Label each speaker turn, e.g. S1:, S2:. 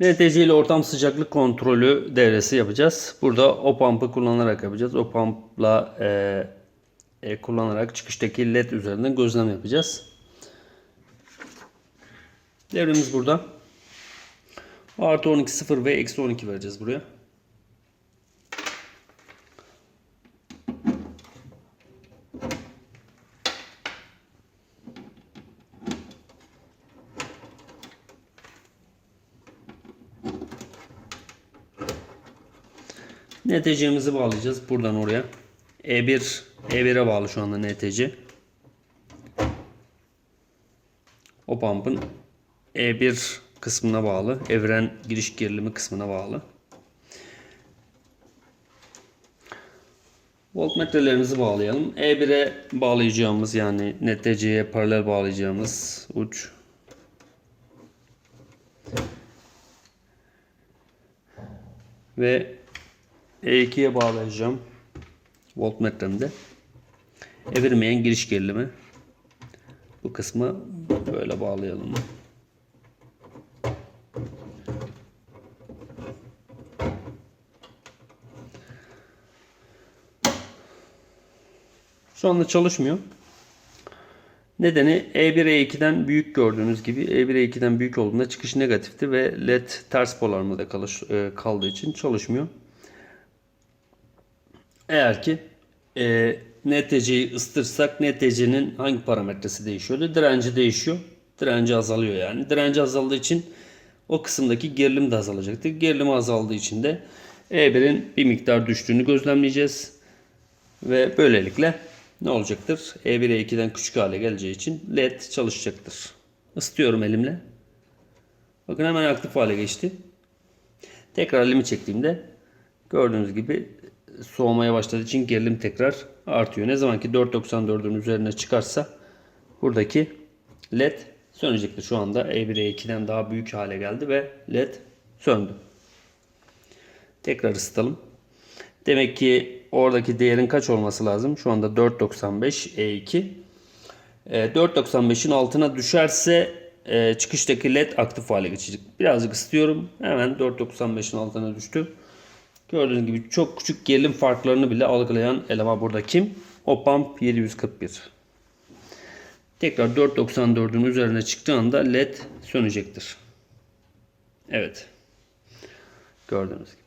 S1: NTC ile ortam sıcaklık kontrolü devresi yapacağız. Burada o pump'ı kullanarak yapacağız. O pump'la e, e, kullanarak çıkıştaki led üzerinden gözlem yapacağız. Devremiz burada. Artı 12 0 ve eksi 12 vereceğiz buraya. NTC'mizi bağlayacağız buradan oraya. E1 E1'e bağlı şu anda NTC. O pump'ın E1 kısmına bağlı. Evren giriş gerilimi kısmına bağlı. Voltmetrelerimizi bağlayalım. E1'e bağlayacağımız yani NTC'ye paralel bağlayacağımız uç ve E2'ye bağlayacağım voltmetremde. Evirmeyen giriş gerilimi. Bu kısmı böyle bağlayalım. Şu anda çalışmıyor. Nedeni E1 E2'den büyük gördüğünüz gibi E1 E2'den büyük olduğunda çıkış negatifti ve led ters polarmada kalış, e, kaldığı için çalışmıyor. Eğer ki e, NTC'yi ısıtırsak NTC'nin hangi parametresi değişiyordu? Direnci değişiyor. Direnci azalıyor yani. Direnci azaldığı için o kısımdaki gerilim de azalacaktır. Gerilim azaldığı için de E1'in bir miktar düştüğünü gözlemleyeceğiz. Ve böylelikle ne olacaktır? E1 E2'den küçük hale geleceği için LED çalışacaktır. Isıtıyorum elimle. Bakın hemen aktif hale geçti. Tekrar elimi çektiğimde gördüğünüz gibi soğumaya başladığı için gerilim tekrar artıyor. Ne zaman ki 4.94'ün üzerine çıkarsa buradaki led sönecektir. Şu anda E1 E2'den daha büyük hale geldi ve led söndü. Tekrar ısıtalım. Demek ki oradaki değerin kaç olması lazım? Şu anda 4.95 E2. E, 4.95'in altına düşerse e, çıkıştaki led aktif hale geçecek. Birazcık ısıtıyorum. Hemen 4.95'in altına düştü. Gördüğünüz gibi çok küçük gerilim farklarını bile algılayan eleman burada kim? Opamp 741. Tekrar 4.94'ün üzerine çıktığı anda led sönecektir. Evet. Gördüğünüz gibi.